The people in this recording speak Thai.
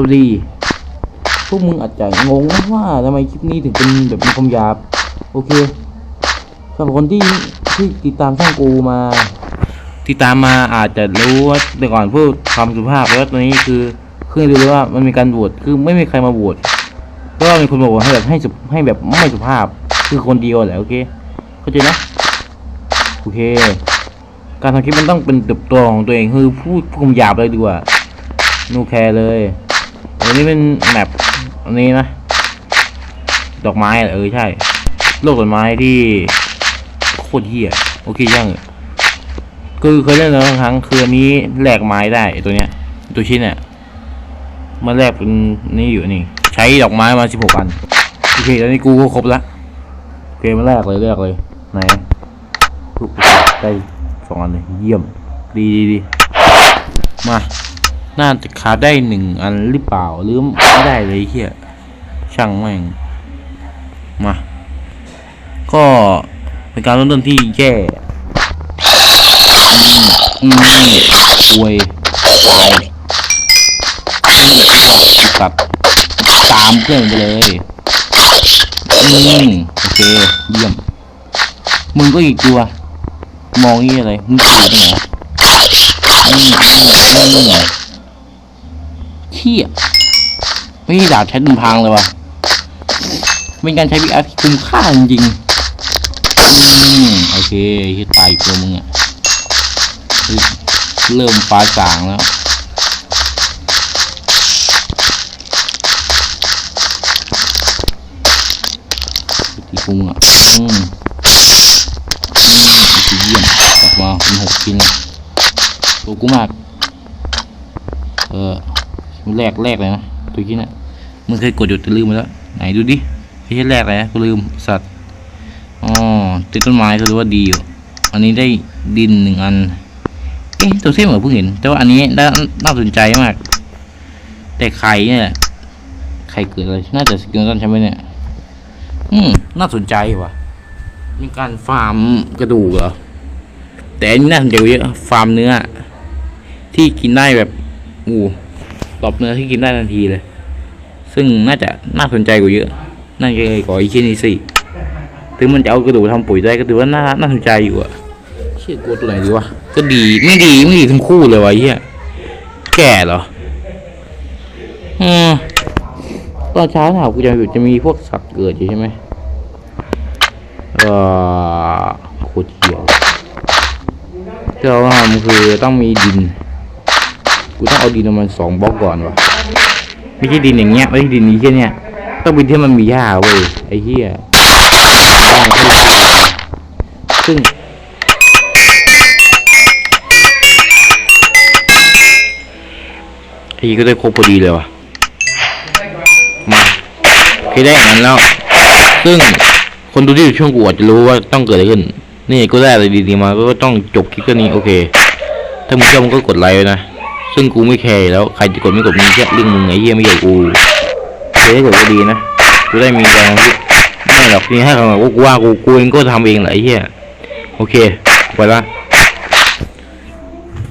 สวัสดี พวกมึงอาจจะงงว่าทำไมคลิปนี้ถึงเป็นแบบมีคำหยาบ โอเคสำหรับคนที่ที่ติดตามช่องกูมา ติดตามมาอาจจะรู้ว่าแต่ก่อนพูดคำสุภาพแล้วตอนนี้คือเครื่องดูเลยว่ามันมีการโหวตคือไม่มีใครมาโหวตก็มีคนมาโหวตให้แบบให้สุให้แบบไม่สุภาพ คือคนเดียวแหละโอเคเข้าใจนะโอเค การทำคลิปมันต้องเป็นติบโตของตัวเองคือพูดพูดคำหยาบเลยดีกว่านูแคร์เลย อันนี้เป็นแมปอันนี้นะ ดอกไม้เออใช่ โลกต้นไม้ที่โคตรเฮียโอเคยังคือเคยเล่นแล้วครั้งคืออันนี้แลกไม้ได้ตัวเนี้ย ตัวชิ้นเนี่ยมาแลกเป็นนี่อยู่นี่ ใช้ดอกไม้มาสิบหกอันโอเคตอนนี้กูก็ครบละโอเคมาแลกเลยแลกเลยไหนได้สองอันเลยเยี่ยม ดีดีดีมา น่าจะขาดได้หนึ่งอันหรือเปล่าหรือไม่ได้เลยเฮียช่างแม่งมาก็เป็นการเริ่มต้นที่แย่อืมอืมอวยไปอืมตัดตามเพื่อนไปเลยอืมโอเค เยี่ยม มึงก็อีกตัว มองนี่อะไร มึงขี่ไปไหนอืมอืมอืม เที่ยไม่ได้ดาบใช้ดุมพังเลยวะเป็นการใช้วิอาที่คุ้มค่าจริงๆโอเคที่ตายอีกตัวมึงอะเริ่มฟ้าสางแล้วตีคุ้งอะอืมอืมโอเยี่ยมกลับมาเป็นหกชิ้นแล้วตัวกูมาก เออ แรกแรกเลยนะตัวชิ้นอะมึงเคยกดหยุดจะลืมไปแล้ว ไหนดูดิไม่แรกเลยนะกูลืมสัตว์อ๋อติดต้นไม้ก็รู้ว่าดีอยู่อันนี้ได้ดินหนึ่งอันเอ๊ะตัวเส้นเหมือนเพิ่งเห็น แต่ว่าอันนี้น่าน่าสนใจมาก แต่ไข่เนี่ยไข่เกิดอะไรน่าจะสกิลตันใช่ไหมเนี่ย อืมน่าสนใจว่ะมีการฟาร์มกระดูกเหรอแต่อันนี้น่าสนใจเยอะฟาร์มเนื้อ ที่กินได้แบบอู้ ตอบเนื้อที่กินได้ทันทีเลย ซึ่งน่าจะน่าสนใจกว่าเยอะ น่าจะใหญ่กว่าอีเชนีสี่ถึงมันจะเอากระดูกทำปุ๋ยได้ก็ถือว่าน่าน่าสนใจอยู่อะเชื่อกลัวตัวไหนดีวะก็ดีไม่ดีไม่ดีทั้งคู่เลยวะไอ้เฮียแก่เหรออืมตอนเช้าถามกูจะอยู่จะมีพวกสัตว์เกิดอยู่ใช่ไหมเออโคตรเขียวที่เราต้องทำคือต้องมีดิน กูต้องเอาดินประมาณสองบล็อกก่อนวะไม่ใช่ดินอย่างเงี้ยไม่ใช่ดินนี้แค่เนี้ยต้องเป็นที่มันมีหญ้าเว้ยไอ้เหี้ยซึ่งไอ้ก็ได้ครบพอดีเลยว่ะมาคือได้อย่างนั้นแล้ว ซึ่งคนดูที่อยู่ช่วงกูอาจจะรู้ว่าต้องเกิดอะไรขึ้น นี่ก็ได้อะไรดีๆมาก็ต้องจบคลิปนี้โอเค ถ้ามึงชอบมึงก็กดไลค์ไว้นะ ซึ่งกูไม่แคร์แล้วใครจะกดไม่กดมึงแค่เรื่องมึงไงเยี่ยไม่ใช่กูเจ๊กดก็ดีนะกูได้มีแรงที่ไม่หรอกนี่ให้เขาบอกว่ากูว่ากูกูเองก็ทำเองแหละไอ้เหี้ยโอเคไปละ